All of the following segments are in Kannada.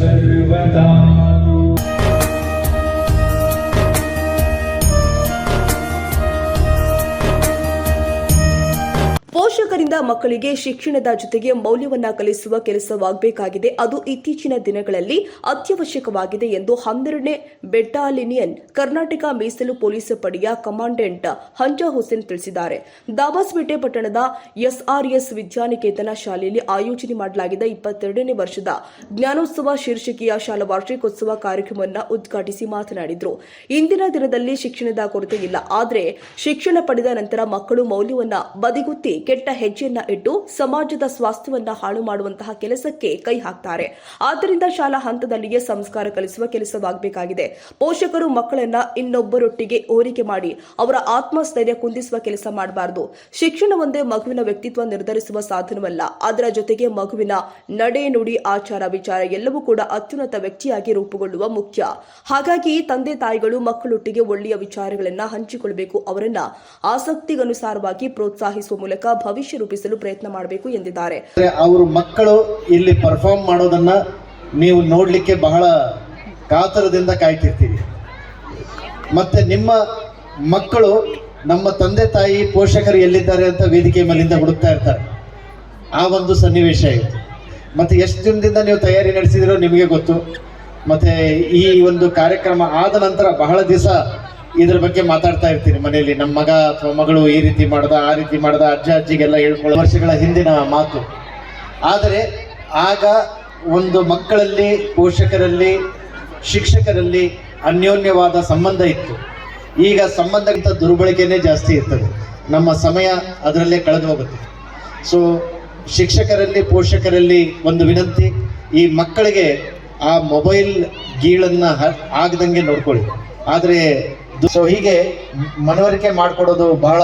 said we went out. ಮಕ್ಕಳಿಗೆ ಶಿಕ್ಷಣದ ಜೊತೆಗೆ ಮೌಲ್ಯವನ್ನ ಕಲಿಸುವ ಕೆಲಸವಾಗಬೇಕಾಗಿದೆ. ಅದು ಇತ್ತೀಚಿನ ದಿನಗಳಲ್ಲಿ ಅತ್ಯವಶ್ಯಕವಾಗಿದೆ ಎಂದು ಹನ್ನೆರಡನೇ ಬೆಟಾಲಿನಿಯನ್ ಕರ್ನಾಟಕ ಮೀಸಲು ಪೊಲೀಸ್ ಪಡೆಯ ಕಮಾಂಡೆಂಟ್ ಹಂಜಾ ಹುಸೇನ್ ತಿಳಿಸಿದ್ದಾರೆ. ದಾಬಾಸ್ಪೇಟೆ ಪಟ್ಟಣದ ಎಸ್ಆರ್ಎಸ್ ವಿದ್ಯಾನಿಕೇತನ ಶಾಲೆಯಲ್ಲಿ ಆಯೋಜನೆ ಮಾಡಲಾಗಿದ್ದ ಇಪ್ಪತ್ತೆರಡನೇ ವರ್ಷದ ಜ್ಞಾನೋತ್ಸವ ಶೀರ್ಷಿಕೆಯ ಶಾಲಾ ವಾರ್ಷಿಕೋತ್ಸವ ಕಾರ್ಯಕ್ರಮವನ್ನು ಉದ್ಘಾಟಿಸಿ ಮಾತನಾಡಿದರು. ಇಂದಿನ ದಿನದಲ್ಲಿ ಶಿಕ್ಷಣದ ಕೊರತೆ ಇಲ್ಲ. ಆದರೆ ಶಿಕ್ಷಣ ಪಡೆದ ನಂತರ ಮಕ್ಕಳು ಮೌಲ್ಯವನ್ನ ಬದಿಗುತ್ತಿ ಕೆಟ್ಟ ಹೆಜ್ಜೆಯನ್ನ ಇಟ್ಟು ಸಮಾಜದ ಸ್ವಾಸ್ಥ್ಯವನ್ನ ಹಾಳು ಮಾಡುವಂತಹ ಕೆಲಸಕ್ಕೆ ಕೈ ಹಾಕ್ತಾರೆ. ಆದ್ದರಿಂದ ಶಾಲಾ ಹಂತದಲ್ಲಿಯೇ ಸಂಸ್ಕಾರ ಕಲಿಸುವ ಕೆಲಸವಾಗಬೇಕಾಗಿದೆ. ಪೋಷಕರು ಮಕ್ಕಳನ್ನ ಇನ್ನೊಬ್ಬರೊಟ್ಟಿಗೆ ಹೋಲಿಕೆ ಮಾಡಿ ಅವರ ಆತ್ಮಸ್ಥೈರ್ಯ ಕುಂದಿಸುವ ಕೆಲಸ ಮಾಡಬಾರದು. ಶಿಕ್ಷಣ ಒಂದೇ ಮಗುವಿನ ವ್ಯಕ್ತಿತ್ವ ನಿರ್ಧರಿಸುವ ಸಾಧನವಲ್ಲ. ಅದರ ಜೊತೆಗೆ ಮಗುವಿನ ನಡೆ ನುಡಿ ಆಚಾರ ವಿಚಾರ ಎಲ್ಲವೂ ಕೂಡ ಅತ್ಯುನ್ನತ ವ್ಯಕ್ತಿಯಾಗಿ ರೂಪುಗೊಳ್ಳುವ ಮುಖ್ಯ. ಹಾಗಾಗಿ ತಂದೆ ತಾಯಿಗಳು ಮಕ್ಕಳೊಟ್ಟಿಗೆ ಒಳ್ಳೆಯ ವಿಚಾರಗಳನ್ನ ಹಂಚಿಕೊಳ್ಳಬೇಕು ಅವರನ್ನ ಆಸಕ್ತಿಗನುಸಾರವಾಗಿ ಪ್ರೋತ್ಸಾಹಿಸುವ ಮೂಲಕ ಭವಿಷ್ಯ ರೂಪಿಸಲು ಪ್ರಯತ್ನ ಮಾಡಬೇಕು ಎಂದಿದ್ದಾರೆ. ಅವರು ಅವ್ರ ಮಕ್ಕಳು ಇಲ್ಲಿ ಪರ್ಫಾರ್ಮ್ ಮಾಡೋದನ್ನ ನೀವು ನೋಡ್ಲಿಕ್ಕೆ ಬಹಳ ಕಾತರದಿಂದ ಕಾಯ್ತಿರ್ತೀವಿ ಮತ್ತೆ ನಿಮ್ಮ ಮಕ್ಕಳು ನಮ್ಮ ತಂದೆ ತಾಯಿ ಪೋಷಕರು ಎಲ್ಲಿದ್ದಾರೆ ಅಂತ ವೇದಿಕೆ ಮೇಲಿಂದ ಹುಡುಕ್ತಾ ಇರ್ತಾರೆ. ಆ ಒಂದು ಸನ್ನಿವೇಶ ಇತ್ತು. ಮತ್ತೆ ಎಷ್ಟು ದಿನದಿಂದ ನೀವು ತಯಾರಿ ನಡೆಸಿದಿರೋ ನಿಮಗೆ ಗೊತ್ತು. ಮತ್ತೆ ಈ ಒಂದು ಕಾರ್ಯಕ್ರಮ ಆದ ನಂತರ ಬಹಳ ದಿವಸ ಇದ್ರ ಬಗ್ಗೆ ಮಾತಾಡ್ತಾ ಇರ್ತೀನಿ ಮನೆಯಲ್ಲಿ. ನಮ್ಮ ಮಗ ಅಥವಾ ಮಗಳು ಈ ರೀತಿ ಮಾಡ್ದ, ಆ ರೀತಿ ಮಾಡ್ದ, ಅಜ್ಜ ಅಜ್ಜಿಗೆಲ್ಲ ಹೇಳ್ಕೊಳ್ಳೋ ವರ್ಷಗಳ ಹಿಂದಿನ ಮಾತು. ಆದರೆ ಆಗ ಒಂದು ಮಕ್ಕಳಲ್ಲಿ, ಪೋಷಕರಲ್ಲಿ, ಶಿಕ್ಷಕರಲ್ಲಿ ಅನ್ಯೋನ್ಯವಾದ ಸಂಬಂಧ ಇತ್ತು. ಈಗ ಸಂಬಂಧಕ್ಕಿಂತ ದುರ್ಬಳಕೆನೇ ಜಾಸ್ತಿ ಇರ್ತದೆ. ನಮ್ಮ ಸಮಯ ಅದರಲ್ಲೇ ಕಳೆದು ಹೋಗುತ್ತೆ ಸೊ ಶಿಕ್ಷಕರಲ್ಲಿ, ಪೋಷಕರಲ್ಲಿ ಒಂದು ವಿನಂತಿ, ಈ ಮಕ್ಕಳಿಗೆ ಆ ಮೊಬೈಲ್ ಗೀಳನ್ನು ಆಗದಂಗೆ ನೋಡ್ಕೊಳ್ಳಿ. ಆದರೆ ಸೊ ಹೀಗೆ ಮನವರಿಕೆ ಮಾಡಿಕೊಡೋದು ಬಹಳ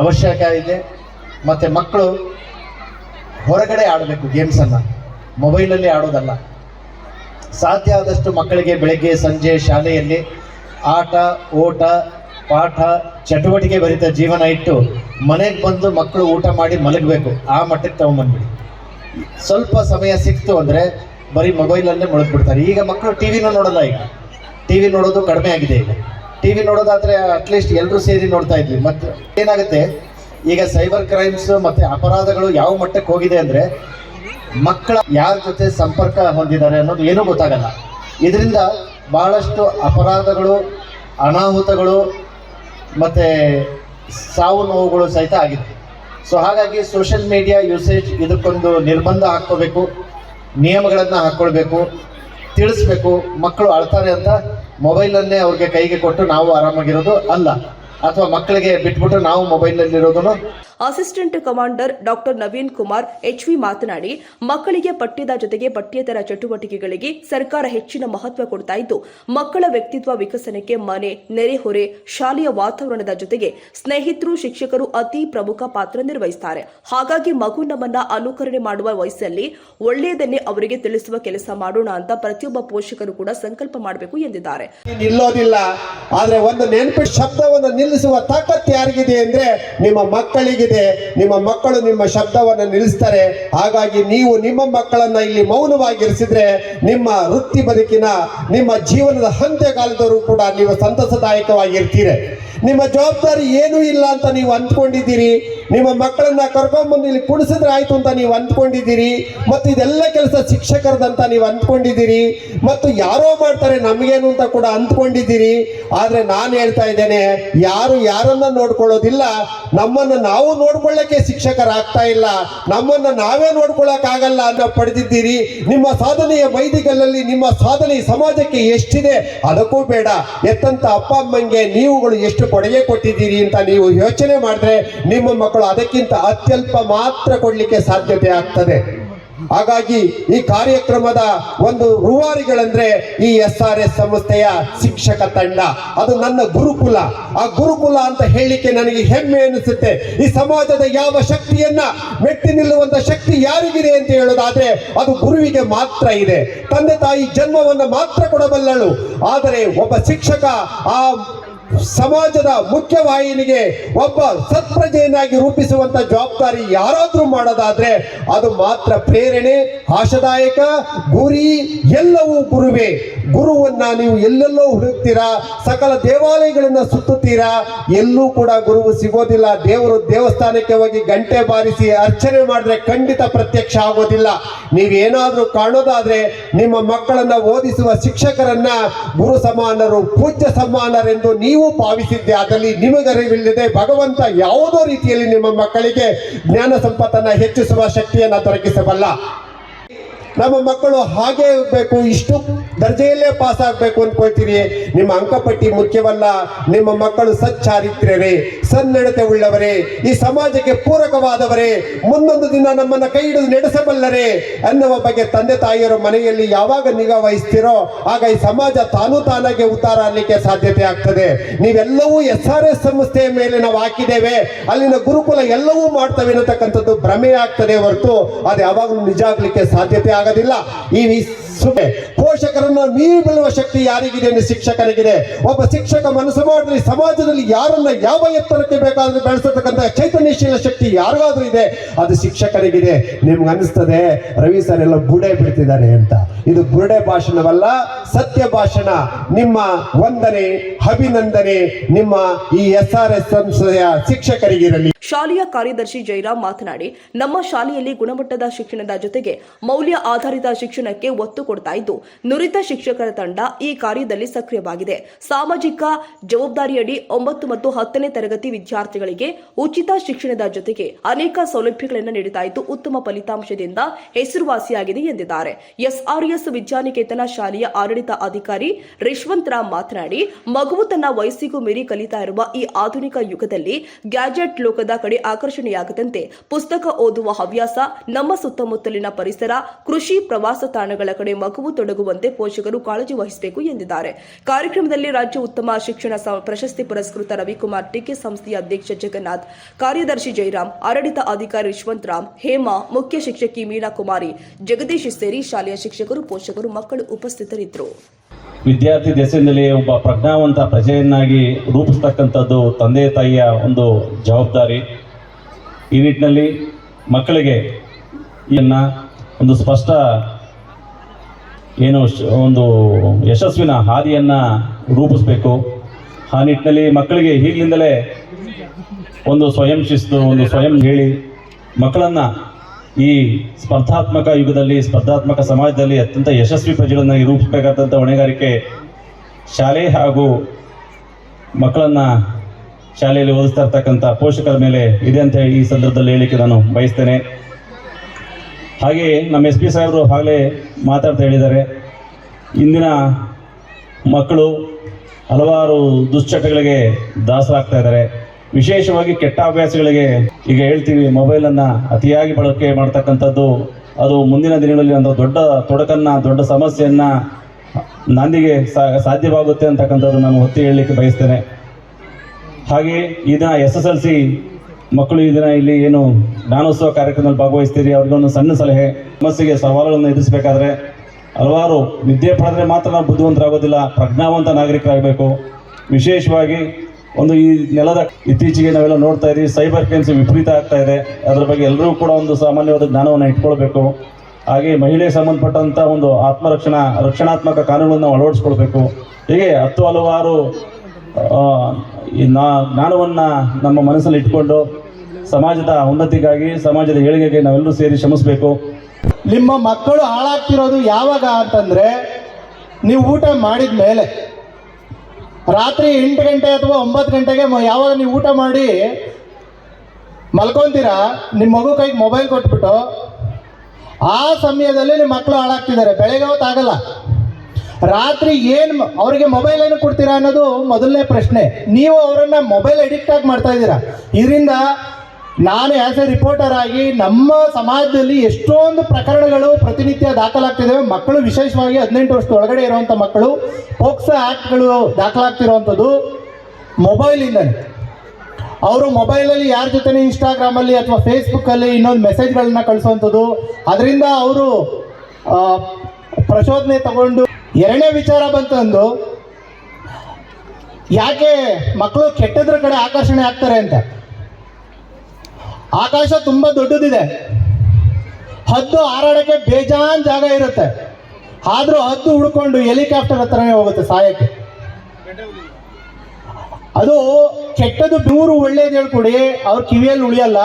ಅವಶ್ಯಕ ಇದೆ. ಮತ್ತೆ ಮಕ್ಕಳು ಹೊರಗಡೆ ಆಡಬೇಕು ಗೇಮ್ಸನ್ನು ಮೊಬೈಲಲ್ಲಿ ಆಡೋದಲ್ಲ. ಸಾಧ್ಯ ಆದಷ್ಟು ಮಕ್ಕಳಿಗೆ ಬೆಳಗ್ಗೆ, ಸಂಜೆ ಶಾಲೆಯಲ್ಲಿ ಆಟ, ಓಟ, ಪಾಠ, ಚಟುವಟಿಕೆ ಭರಿತ ಜೀವನ ಇಟ್ಟು ಮನೆಗೆ ಬಂದು ಮಕ್ಕಳು ಊಟ ಮಾಡಿ ಮಲಗಬೇಕು. ಆ ಮಟ್ಟಕ್ಕೆ ತಗೊಂಬಂದ್ಬಿಡಿ. ಸ್ವಲ್ಪ ಸಮಯ ಸಿಕ್ತು ಅಂದರೆ ಬರೀ ಮೊಬೈಲಲ್ಲೇ ಮುಳುಗ್ಬಿಡ್ತಾರೆ. ಈಗ ಮಕ್ಕಳು ಟಿ ವಿನೂ ನೋಡಲ್ಲ ಈಗ. ಟಿ ವಿ ನೋಡೋದು ಕಡಿಮೆ ಆಗಿದೆ ಈಗ. ಟಿ ವಿ ನೋಡೋದಾದ್ರೆ ಅಟ್ಲೀಸ್ಟ್ ಎಲ್ಲರೂ ಸೇರಿ ನೋಡ್ತಾ ಇದ್ವಿ. ಮತ್ತೆ ಏನಾಗುತ್ತೆ? ಈಗ ಸೈಬರ್ ಕ್ರೈಮ್ಸ್ ಮತ್ತೆ ಅಪರಾಧಗಳು ಯಾವ ಮಟ್ಟಕ್ಕೆ ಹೋಗಿದೆ ಅಂದರೆ ಮಕ್ಕಳ ಯಾರ ಜೊತೆ ಸಂಪರ್ಕ ಹೊಂದಿದ್ದಾರೆ ಅನ್ನೋದು ಏನೂ ಗೊತ್ತಾಗಲ್ಲ. ಇದರಿಂದ ಬಹಳಷ್ಟು ಅಪರಾಧಗಳು, ಅನಾಹುತಗಳು ಮತ್ತು ಸಾವು ನೋವುಗಳು ಸಹಿತ ಆಗಿದೆ. ಸೊ ಹಾಗಾಗಿ ಸೋಷಿಯಲ್ ಮೀಡಿಯಾ ಯೂಸೇಜ್ ಇದಕ್ಕೊಂದು ನಿರ್ಬಂಧ ಹಾಕ್ಕೋಬೇಕು, ನಿಯಮಗಳನ್ನು ಹಾಕ್ಕೊಳ್ಬೇಕು. ತಿಳಿಸ್ಬೇಕು, ಮಕ್ಕಳು ಅಳ್ತಾರೆ ಅಂತ ಮೊಬೈಲನ್ನೇ ಅವ್ರಿಗೆ ಕೈಗೆ ಕೊಟ್ಟು ನಾವು ಆರಾಮಾಗಿರೋದು ಅಲ್ಲ. ಅಥವಾ ಮಕ್ಕಳಿಗೆ ಬಿಟ್ಬಿಟ್ಟು ನಾವು ಮೊಬೈಲಲ್ಲಿರೋದನ್ನು assistant commander doctor Naveen Kumar HV ಮಾತನಾಡಿ, ಮಕ್ಕಳಿಗೆ ಪಠ್ಯದ ಜೊತೆಗೆ ಪಠ್ಯೇತರ ಚಟುವಟಿಕೆಗಳಿಗೆ ಸರ್ಕಾರ ಹೆಚ್ಚಿನ ಮಹತ್ವ ಕೊಡ್ತಾ ಇದ್ದು, ಮಕ್ಕಳ ವ್ಯಕ್ತಿತ್ವ ವಿಕಸನಕ್ಕೆ ಮನೆ ನೆರೆಹೊರೆ ಶಾಲೆಯ ವಾತಾವರಣದ ಜೊತೆಗೆ ಸ್ನೇಹಿತರು, ಶಿಕ್ಷಕರು ಅತಿ ಪ್ರಮುಖ ಪಾತ್ರ ನಿರ್ವಹಿಸುತ್ತಾರೆ ಹಾಗಾಗಿ ಮಗು ನಮ್ಮನ್ನ ಅನುಕರಣೆ ಮಾಡುವ ವಯಸ್ಸಲ್ಲಿ ಒಳ್ಳೆಯದನ್ನೇ ಅವರಿಗೆ ತಿಳಿಸುವ ಕೆಲಸ ಮಾಡೋಣ ಅಂತ ಪ್ರತಿಯೊಬ್ಬ ಪೋಷಕರು ಕೂಡ ಸಂಕಲ್ಪ ಮಾಡಬೇಕು ಎಂದಿದ್ದಾರೆ. ನಿಲ್ಲೋದಿಲ್ಲ. ಆದ್ರೆ ಒಂದು ನೆನಪಿನ ಶಬ್ದವನ್ನು ನಿಲ್ಲಿಸುವ ತಾಕತ್ತು ಯಾರಿಗಿದೆ ಅಂದ್ರೆ, ನಿಮ್ಮ ಮಕ್ಕಳಿಗಿದೆ ನಿಮ್ಮ ಮಕ್ಕಳು ನಿಮ್ಮ ಶಬ್ದವನ್ನು ನಿಲ್ಲಿಸ್ತಾರೆ. ಹಾಗಾಗಿ ನೀವು ನಿಮ್ಮ ಮಕ್ಕಳನ್ನ ಇಲ್ಲಿ ಮೌನವಾಗಿರಿಸಿದ್ರೆ ನಿಮ್ಮ ವೃತ್ತಿ ಬದುಕಿನ, ನಿಮ್ಮ ಜೀವನದ ಅಂತ್ಯಕಾಲದವರು ಕೂಡ ನೀವು ಸಂತಸದಾಯಕವಾಗಿರ್ತೀರಿ. ನಿಮ್ಮ ಜವಾಬ್ದಾರಿ ಏನೂ ಇಲ್ಲ ಅಂತ ನೀವು ಅಂದ್ಕೊಂಡಿದ್ದೀರಿ. ನಿಮ್ಮ ಮಕ್ಕಳನ್ನ ಕರ್ಕೊಂಡ್ಬಂದು ಇಲ್ಲಿ ಕುಣಿಸಿದ್ರೆ ಆಯ್ತು ಅಂತ ನೀವು ಅಂದ್ಕೊಂಡಿದ್ದೀರಿ. ಮತ್ತು ಇದೆಲ್ಲ ಕೆಲಸ ಶಿಕ್ಷಕರದಂತ ನೀವು ಅಂದ್ಕೊಂಡಿದ್ದೀರಿ. ಮತ್ತು ಯಾರೋ ಮಾಡ್ತಾರೆ ನಮಗೇನು ಅಂತ ಕೂಡ ಅಂದ್ಕೊಂಡಿದ್ದೀರಿ. ಆದ್ರೆ ನಾನು ಹೇಳ್ತಾ ಇದ್ದೇನೆ, ಯಾರು ಯಾರನ್ನ ನೋಡ್ಕೊಳ್ಳೋದಿಲ್ಲ, ನಮ್ಮನ್ನ ನಾವು ನೋಡ್ಕೊಳ್ಳಕ್ಕೆ ಶಿಕ್ಷಕರಾಗ್ತಾ ಇಲ್ಲ, ನಮ್ಮನ್ನ ನಾವೇ ನೋಡ್ಕೊಳ್ಳಕ್ ಆಗಲ್ಲ ಅನ್ನೋ ಪಡೆದಿದ್ದೀರಿ. ನಿಮ್ಮ ಸಾಧನೆಯ ವೈದಿಕಲ್ಲಲ್ಲಿ ನಿಮ್ಮ ಸಾಧನೆ ಸಮಾಜಕ್ಕೆ ಎಷ್ಟಿದೆ, ಅದಕ್ಕೂ ಬೇಡ. ಎತ್ತಂತ ಅಪ್ಪ, ಅಮ್ಮಂಗೆ, ನೀವುಗಳು ಎಷ್ಟು ಕೊಡುಗೆ ಕೊಟ್ಟಿದ್ದೀರಿ ಅಂತ ನೀವು ಯೋಚನೆ ಮಾಡಿದ್ರೆ ನಿಮ್ಮ ಮಕ್ಕಳು ಅದಕ್ಕಿಂತ ಅತ್ಯಲ್ಪ ಮಾತ್ರ ಕೊಡಲಿಕ್ಕೆ ಸಾಧ್ಯತೆ ಆಗ್ತದೆ. ಹಾಗಾಗಿ ಈ ಕಾರ್ಯಕ್ರಮದ ಒಂದು ರೂವಾರಿಗಳಂದ್ರೆ ಈ ಎಸ್ ಆರ್ ಎಸ್ ಸಂಸ್ಥೆಯ ಶಿಕ್ಷಕ ತಂಡ. ಅದು ನನ್ನ ಗುರುಕುಲ. ಆ ಗುರುಕುಲ ಅಂತ ಹೇಳಲಿಕ್ಕೆ ನನಗೆ ಹೆಮ್ಮೆ ಅನಿಸುತ್ತೆ. ಈ ಸಮಾಜದ ಯಾವ ಶಕ್ತಿಯನ್ನ ಮೆಟ್ಟಿ ನಿಲ್ಲುವಂತ ಶಕ್ತಿ ಯಾರಿಗಿದೆ ಅಂತ ಹೇಳೋದಾದ್ರೆ ಅದು ಗುರುವಿಗೆ ಮಾತ್ರ ಇದೆ. ತಂದೆ ತಾಯಿ ಜನ್ಮವನ್ನು ಮಾತ್ರ ಕೊಡಬಲ್ಲಳು. ಆದರೆ ಒಬ್ಬ ಶಿಕ್ಷಕ ಆ ಸಮಾಜದ ಮುಖ್ಯವಾಹಿನಿಗೆ ಒಬ್ಬ ಸತ್ಪ್ರಜೆಯನ್ನಾಗಿ ರೂಪಿಸುವಂತ ಜವಾಬ್ದಾರಿ ಯಾರಾದ್ರೂ ಮಾಡೋದಾದ್ರೆ ಅದು ಮಾತ್ರ ಪ್ರೇರಣೆ, ಆಶಾದಾಯಕ, ಗುರಿ, ಎಲ್ಲವೂ ಗುರುವೇ. ಗುರುವನ್ನ ನೀವು ಎಲ್ಲೆಲ್ಲೋ ಹುಡುಕ್ತೀರಾ, ಸಕಲ ದೇವಾಲಯಗಳನ್ನ ಸುತ್ತುತ್ತೀರಾ, ಎಲ್ಲೂ ಕೂಡ ಗುರುವು ಸಿಗೋದಿಲ್ಲ. ದೇವರು ದೇವಸ್ಥಾನಕ್ಕೆ ಹೋಗಿ ಗಂಟೆ ಬಾರಿಸಿ ಅರ್ಚನೆ ಮಾಡಿದ್ರೆ ಖಂಡಿತ ಪ್ರತ್ಯಕ್ಷ ಆಗೋದಿಲ್ಲ. ನೀವೇನಾದ್ರೂ ಕಾಣೋದಾದ್ರೆ ನಿಮ್ಮ ಮಕ್ಕಳನ್ನ ಓದಿಸುವ ಶಿಕ್ಷಕರನ್ನ ಗುರು ಸಮಾನರು, ಪೂಜ್ಯ ಸಮಾನರೆಂದು ನೀವು ಭಾವಿಸಿದ್ದೆ. ಅದರಲ್ಲಿ ನಿಮಗರಿವಿಲ್ಲದೆ ಭಗವಂತ ಯಾವುದೋ ರೀತಿಯಲ್ಲಿ ನಿಮ್ಮ ಮಕ್ಕಳಿಗೆ ಜ್ಞಾನ ಸಂಪತ್ತನ್ನ ಹೆಚ್ಚಿಸುವ ಶಕ್ತಿಯನ್ನ ದೊರಕಿಸಬಲ್ಲ. ನಮ್ಮ ಮಕ್ಕಳು ಹಾಗೆ ಇರಬೇಕು, ಇಷ್ಟು ದರ್ಜೆಯಲ್ಲೇ ಪಾಸ್ ಆಗಬೇಕು ಅನ್ಕೊಳ್ತೀರಿ ನಿಮ್ಮ ಅಂಕಪಟ್ಟಿ ಮುಖ್ಯವಲ್ಲ, ನಿಮ್ಮ ಮಕ್ಕಳು ಸಚ್ಚಾರಿತ್ರ್ಯರೇ ಸನ್ನಡತೆ ಉಳ್ಳವರೇ ಈ ಸಮಾಜಕ್ಕೆ ಪೂರಕವಾದವರೇ, ಮುಂದೊಂದು ದಿನ ನಮ್ಮನ್ನ ಕೈ ಹಿಡಿದು ನಡೆಸಬಲ್ಲರೇ ಅನ್ನುವ ಬಗ್ಗೆ ತಂದೆ ತಾಯಿಯರ ಮನೆಯಲ್ಲಿ ಯಾವಾಗ ನಿಗಾ ವಹಿಸ್ತೀರೋ, ಆಗ ಈ ಸಮಾಜ ತಾನು ತಾನಾಗೆ ಉತ್ತಾರ ಆಗಲಿಕ್ಕೆ ಸಾಧ್ಯತೆ ಆಗ್ತದೆ. ನೀವೆಲ್ಲವೂ ಎಸ್ ಆರ್ ಎಸ್ ಸಂಸ್ಥೆಯ ಮೇಲೆ ನಾವು ಹಾಕಿದ್ದೇವೆ. ಅಲ್ಲಿನ ಗುರುಕುಲ ಎಲ್ಲವೂ ಮಾಡ್ತವೆ ಅನ್ನತಕ್ಕಂಥದ್ದು ಭ್ರಮೆ ಆಗ್ತದೆ ಹೊರತು, ಅದು ಯಾವಾಗಲೂ ನಿಜ ಆಗ್ಲಿಕ್ಕೆ ಸಾಧ್ಯತೆ ಆಗೋದಿಲ್ಲ. ಈ ವಿ- ಪೋಷಕರನ್ನ ಮೀರಿ ಬೀಳುವ ಶಕ್ತಿ ಯಾರಿಗಿದೆ ಎಂದು ಶಿಕ್ಷಕರಿಗಿದೆ. ಒಬ್ಬ ಶಿಕ್ಷಕ ಮನಸ್ಸು ಮಾಡಿದ್ರೆ ಸಮಾಜದಲ್ಲಿ ಯಾರನ್ನ ಯಾವ ಎತ್ತರಕ್ಕೆ ಬೇಕಾದ್ರೂ ಬೆಳೆಸತಕ್ಕಂಥ ಚೈತನ್ಯಶೀಲ ಶಕ್ತಿ ಯಾರಿಗಾದ್ರೂ ಇದೆ. ಅದು ಶಿಕ್ಷಕರಿಗಿದೆ. ನಿಮ್ಗೆ ಅನಿಸ್ತದೆ, ರವಿ ಸರ್ ಎಲ್ಲ ಬುಡೆ ಬಿಡ್ತಿದ್ದಾರೆ ಅಂತ. ಇದು ಬುರುಡೆ ಭಾಷಣವಲ್ಲ, ಸತ್ಯ ಭಾಷಣ. ನಿಮ್ಮ ವಂದನೆ, ಅಭಿನಂದನೆ ನಿಮ್ಮ ಈ ಎಸ್ ಆರ್ ಎಸ್ ಸಂಸ್ಥೆಯ ಶಿಕ್ಷಕರಿಗಿರಲಿ. ಶಾಲೆಯ ಕಾರ್ಯದರ್ಶಿ ಜೈರಾಮ್ ಮಾತನಾಡಿ, ನಮ್ಮ ಶಾಲೆಯಲ್ಲಿ ಗುಣಮಟ್ಟದ ಶಿಕ್ಷಣದ ಜೊತೆಗೆ ಮೌಲ್ಯ ಆಧಾರಿತ ಶಿಕ್ಷಣಕ್ಕೆ ಒತ್ತು ಕೊಡ್ತಾ ಇದ್ದು, ನುರಿತ ಶಿಕ್ಷಕರ ತಂಡ ಈ ಕಾರ್ಯದಲ್ಲಿ ಸಕ್ರಿಯವಾಗಿದೆ. ಸಾಮಾಜಿಕ ಜವಾಬ್ದಾರಿಯಡಿ ಒಂಬತ್ತು ಮತ್ತು ಹತ್ತನೇ ತರಗತಿ ವಿದ್ಯಾರ್ಥಿಗಳಿಗೆ ಉಚಿತ ಶಿಕ್ಷಣದ ಜೊತೆಗೆ ಅನೇಕ ಸೌಲಭ್ಯಗಳನ್ನು ನೀಡುತ್ತಾ ಇದ್ದು, ಉತ್ತಮ ಫಲಿತಾಂಶದಿಂದ ಹೆಸರುವಾಸಿಯಾಗಿದೆ ಎಂದಿದ್ದಾರೆ. ಎಸ್ಆರ್ಎಸ್ ವಿದ್ಯಾನಿಕೇತನ ಶಾಲೆಯ ಆಡಳಿತ ಅಧಿಕಾರಿ ರಿಶ್ವಂತ್ ರಾಮ್ ಮಾತನಾಡಿ, ಮಗುವು ತನ್ನ ವಯಸ್ಸಿಗೂ ಮೀರಿ ಕಲಿತಾ ಇರುವ ಈ ಆಧುನಿಕ ಯುಗದಲ್ಲಿ ಗ್ಯಾಜೆಟ್ ಲೋಕದ ಕಡೆ ಆಕರ್ಷಣೆಯಾಗದಂತೆ ಪುಸ್ತಕ ಓದುವ ಹವ್ಯಾಸ, ನಮ್ಮ ಸುತ್ತಮುತ್ತಲಿನ ಪರಿಸರ, ಕೃಷಿ ಪ್ರವಾಸ ತಾಣಗಳ ಕಡೆ ಮಗುವು ತೊಡಗುವಂತೆ ಕಾಳಜಿ ವಹಿಸಬೇಕು ಎಂದಿದ್ದಾರೆ. ಕಾರ್ಯಕ್ರಮದಲ್ಲಿ ರಾಜ್ಯ ಉತ್ತಮ ಶಿಕ್ಷಣ ಪ್ರಶಸ್ತಿ ಪುರಸ್ಕೃತ ರವಿಕುಮಾರ್ ಟಿಕೆ ಸಂಸ್ಥೆಯ ಅಧ್ಯಕ್ಷ ಜಗನ್ನಾಥ್, ಕಾರ್ಯದರ್ಶಿ ಜಯರಾಮ್ ಆಡಳಿತ ಅಧಿಕಾರಿ ಯಶವಂತ್ ರಾಮ್ ಹೇಮಾ, ಮುಖ್ಯ ಶಿಕ್ಷಕಿ ಮೀನಾ ಕುಮಾರಿ ಜಗದೀಶ್ ಸೇರಿ ಶಾಲೆಯ ಶಿಕ್ಷಕರು, ಪೋಷಕರು, ಮಕ್ಕಳು ಉಪಸ್ಥಿತರಿದ್ದರು. ವಿದ್ಯಾರ್ಥಿ ದೆಸೆಯಲ್ಲಿ ಒಬ್ಬ ಪ್ರಜ್ಞಾವಂತ ಪ್ರಜೆಯನ್ನಾಗಿ ರೂಪಿಸ್ತಕ್ಕಂಥದ್ದು ತಂದೆ ತಾಯಿಯ ಒಂದು ಜವಾಬ್ದಾರಿ. ಈ ನಿಟ್ಟಿನಲ್ಲಿ ಮಕ್ಕಳಿಗೆ ಇದನ್ನು ಒಂದು ಸ್ಪಷ್ಟ ಏನು ಒಂದು ಯಶಸ್ವಿನ ಹಾದಿಯನ್ನು ರೂಪಿಸಬೇಕು. ಆ ನಿಟ್ಟಿನಲ್ಲಿ ಮಕ್ಕಳಿಗೆ ಈಗಲಿಂದಲೇ ಒಂದು ಸ್ವಯಂ ಶಿಸ್ತು, ಒಂದು ಸ್ವಯಂ ಹೇಳಿ ಮಕ್ಕಳನ್ನು ಈ ಸ್ಪರ್ಧಾತ್ಮಕ ಯುಗದಲ್ಲಿ, ಸ್ಪರ್ಧಾತ್ಮಕ ಸಮಾಜದಲ್ಲಿ ಅತ್ಯಂತ ಯಶಸ್ವಿ ಪ್ರಜೆಗಳನ್ನಾಗಿ ರೂಪಿಸಬೇಕಾದಂಥ ಹೊಣೆಗಾರಿಕೆ ಶಾಲೆ ಹಾಗೂ ಮಕ್ಕಳನ್ನು ಶಾಲೆಯಲ್ಲಿ ಓದಿಸ್ತಾ ಇರ್ತಕ್ಕಂಥ ಪೋಷಕರ ಮೇಲೆ ಇದೆ ಅಂತ ಹೇಳಿ ಈ ಸಂದರ್ಭದಲ್ಲಿ ಹೇಳಿಕೆ ನಾನು ಬಯಸ್ತೇನೆ. ಹಾಗೆಯೇ ನಮ್ಮ ಎಸ್ ಪಿ ಸಾಹೇಬರು ಆಗಲೇ ಮಾತಾಡ್ತಾ ಹೇಳಿದ್ದಾರೆ. ಇಂದಿನ ಮಕ್ಕಳು ಹಲವಾರು ದುಶ್ಚಟಗಳಿಗೆ ದಾಸರಾಗ್ತಾ ಇದ್ದಾರೆ. ವಿಶೇಷವಾಗಿ ಕೆಟ್ಟ ಅಭ್ಯಾಸಗಳಿಗೆ ಈಗ ಹೇಳ್ತೀವಿ ಮೊಬೈಲನ್ನು ಅತಿಯಾಗಿ ಬಳಕೆ ಮಾಡ್ತಕ್ಕಂಥದ್ದು ಅದು ಮುಂದಿನ ದಿನಗಳಲ್ಲಿ ಒಂದು ದೊಡ್ಡ ತೊಡಕನ್ನು, ದೊಡ್ಡ ಸಮಸ್ಯೆಯನ್ನು ನಂದಿಗೆ ಸಾಧ್ಯವಾಗುತ್ತೆ ಅಂತಕ್ಕಂಥದ್ದು ನಾನು ಒತ್ತಿ ಹೇಳಲಿಕ್ಕೆ ಬಯಸ್ತೇನೆ. ಹಾಗೆ ಈ ದಿನ ಎಸ್ ಎಸ್ ಎಲ್ ಸಿ ಮಕ್ಕಳು ಈ ದಿನ ಇಲ್ಲಿ ಏನು ಜ್ಞಾನೋತ್ಸವ ಕಾರ್ಯಕ್ರಮದಲ್ಲಿ ಭಾಗವಹಿಸ್ತೀರಿ, ಅವ್ರಿಗೊಂದು ಸಣ್ಣ ಸಲಹೆ ಸಮಸ್ಯೆಗೆ ಸವಾಲುಗಳನ್ನು ಎದುರಿಸಬೇಕಾದ್ರೆ ಹಲವಾರು ವಿದ್ಯೆ ಪಡೆದ್ರೆ ಮಾತ್ರ ನಾವು ಬುದ್ಧಿವಂತರಾಗೋದಿಲ್ಲ, ಪ್ರಜ್ಞಾವಂತ ನಾಗರಿಕರಾಗಬೇಕು. ವಿಶೇಷವಾಗಿ ಒಂದು ಈ ನೆಲದ ಇತ್ತೀಚೆಗೆ ನಾವೆಲ್ಲ ನೋಡ್ತಾ ಇದ್ದೀವಿ, ಸೈಬರ್ ಕ್ರೈಮ್ಸ್ ವಿಪರೀತ ಆಗ್ತಾ ಇದೆ. ಅದರ ಬಗ್ಗೆ ಎಲ್ಲರೂ ಕೂಡ ಒಂದು ಸಾಮಾನ್ಯವಾದ ಜ್ಞಾನವನ್ನು ಇಟ್ಕೊಳ್ಬೇಕು. ಹಾಗೆ ಮಹಿಳೆ ಸಂಬಂಧಪಟ್ಟಂಥ ಒಂದು ಆತ್ಮರಕ್ಷಣಾ, ರಕ್ಷಣಾತ್ಮಕ ಕಾನೂನುಗಳನ್ನು ಅಳವಡಿಸ್ಕೊಳ್ಬೇಕು. ಹೀಗೆ ಹತ್ತು ಹಲವಾರು ನಾ, ಜ್ಞಾನವನ್ನು ನಮ್ಮ ಮನಸ್ಸಲ್ಲಿ ಇಟ್ಕೊಂಡು ಸಮಾಜದ ಉನ್ನತಿಗಾಗಿ, ಸಮಾಜದ ಏಳಿಗೆಗೆ ನಾವೆಲ್ಲರೂ ಸೇರಿ ಶ್ರಮಿಸಬೇಕು. ನಿಮ್ಮ ಮಕ್ಕಳು ಹಾಳಾಗ್ತಿರೋದು ಯಾವಾಗ ಅಂತಂದರೆ, ನೀವು ಊಟ ಮಾಡಿದ ಮೇಲೆ. ರಾತ್ರಿ ಎಂಟು ಗಂಟೆ ಅಥವಾ ಒಂಬತ್ತು ಗಂಟೆಗೆ ಯಾವಾಗ ನೀವು ಊಟ ಮಾಡಿ ಮಲ್ಕೊಂತೀರಾ ನಿಮ್ಮ ಮಗು ಕೈಗೆ ಮೊಬೈಲ್ ಕೊಟ್ಬಿಟ್ಟು, ಆ ಸಮಯದಲ್ಲಿ ನಿಮ್ಮ ಮಕ್ಕಳು ಹಾಳಾಗ್ತಿದ್ದಾರೆ. ಬೆಳಗ್ಗೆ ಹೊತ್ತಾಗಲ್ಲ ರಾತ್ರಿ ಏನು ಅವರಿಗೆ ಮೊಬೈಲ್ ಏನು ಕೊಡ್ತೀರಾ ಅನ್ನೋದು ಮೊದಲನೇ ಪ್ರಶ್ನೆ. ನೀವು ಅವರನ್ನ ಮೊಬೈಲ್ ಅಡಿಕ್ಟ್ ಆಗಿ ಮಾಡ್ತಾ ಇದ್ದೀರಾ. ಇದರಿಂದ ನಾನು ಆ್ಯಸ್ ಎ ರಿಪೋರ್ಟರ್ ಆಗಿ ನಮ್ಮ ಸಮಾಜದಲ್ಲಿ ಎಷ್ಟೊಂದು ಪ್ರಕರಣಗಳು ಪ್ರತಿನಿತ್ಯ ದಾಖಲಾಗ್ತಿದ್ದಾವೆ ಮಕ್ಕಳು ವಿಶೇಷವಾಗಿ ಹದಿನೆಂಟು ವರ್ಷದ ಒಳಗಡೆ ಇರುವಂಥ ಮಕ್ಕಳು ಪೋಕ್ಸೋ ಆ್ಯಕ್ಟ್ಗಳು ದಾಖಲಾಗ್ತಿರುವಂಥದ್ದು ಮೊಬೈಲಿಂದನೇ ಅವರು ಮೊಬೈಲಲ್ಲಿ ಯಾರ ಜೊತೆ ಇನ್ಸ್ಟಾಗ್ರಾಮಲ್ಲಿ ಅಥವಾ ಫೇಸ್ಬುಕ್ಕಲ್ಲಿ ಇನ್ನೊಂದು ಮೆಸೇಜ್ಗಳನ್ನ ಕಳಿಸುವಂಥದ್ದು ಅದರಿಂದ ಅವರು ಪ್ರಚೋದನೆ ತಗೊಂಡು ಎರಡನೇ ವಿಚಾರ ಬಂತಂದು ಯಾಕೆ ಮಕ್ಕಳು ಕೆಟ್ಟದ್ರ ಕಡೆ ಆಕರ್ಷಣೆ ಆಗ್ತಾರೆ ಅಂತ? ಆಕಾಶ ತುಂಬ ದೊಡ್ಡದಿದೆ. ಹದ್ದು ಹಾರಾಡಕ್ಕೆ ಬೇಜಾನ್ ಜಾಗ ಇರುತ್ತೆ. ಆದ್ರೂ ಹದ್ದು ಹುಡ್ಕೊಂಡು ಹೆಲಿಕಾಪ್ಟರ್ ಹತ್ರನೇ ಹೋಗುತ್ತೆ ಸಾಯಕ್ಕೆ. ಅದು ಕೆಟ್ಟದ್ದು ನೂರು ಒಳ್ಳೇದು ಹೇಳ್ಕೊಡಿ, ಅವ್ರ ಕಿವಿಯಲ್ಲಿ ಉಳಿಯಲ್ಲ.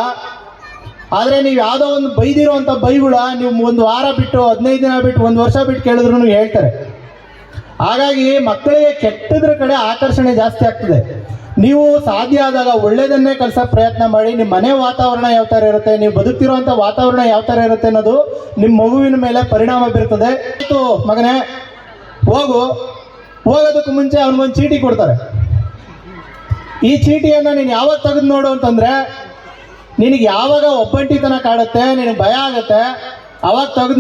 ಆದರೆ ನೀವು ಯಾವುದೋ ಒಂದು ಬೈದಿರೋ ಅಂತ ಬೈಗುಳ ನೀವು ಒಂದು ವಾರ ಬಿಟ್ಟು ಹದಿನೈದು ದಿನ ಬಿಟ್ಟು ಒಂದು ವರ್ಷ ಬಿಟ್ಟು ಕೇಳಿದ್ರು ಹೇಳ್ತಾರೆ. ಹಾಗಾಗಿ ಮಕ್ಕಳಿಗೆ ಕೆಟ್ಟದ್ರ ಕಡೆ ಆಕರ್ಷಣೆ ಜಾಸ್ತಿ ಆಗ್ತದೆ. ನೀವು ಸಾಧ್ಯ ಆದಾಗ ಒಳ್ಳೇದನ್ನೇ ಕಲಿಸೋ ಪ್ರಯತ್ನ ಮಾಡಿ ನಿಮ್ಮ ಮನೆ ವಾತಾವರಣ ಯಾವ ಥರ ಇರುತ್ತೆ, ನೀವು ಬದುಕ್ತಿರುವಂಥ ವಾತಾವರಣ ಯಾವ ಥರ ಇರುತ್ತೆ ಅನ್ನೋದು ನಿಮ್ಮ ಮಗುವಿನ ಮೇಲೆ ಪರಿಣಾಮ ಬೀರ್ತದೆ. ಆಯಿತು ಮಗನೇ, ಹೋಗು. ಹೋಗೋದಕ್ಕೂ ಮುಂಚೆ ಅವನಿಗೊಂದು ಚೀಟಿ ಕೊಡ್ತಾರೆ. ಈ ಚೀಟಿಯನ್ನು ನೀನು ಯಾವಾಗ ತೆಗೆದು ನೋಡು ಅಂತಂದರೆ, ನಿನಗೆ ಯಾವಾಗ ಒಬ್ಬಂಟಿತನ ಕಾಡುತ್ತೆ, ನಿನಗೆ ಭಯ ಆಗುತ್ತೆ, ಅವಾಗ ತೆಗೆದು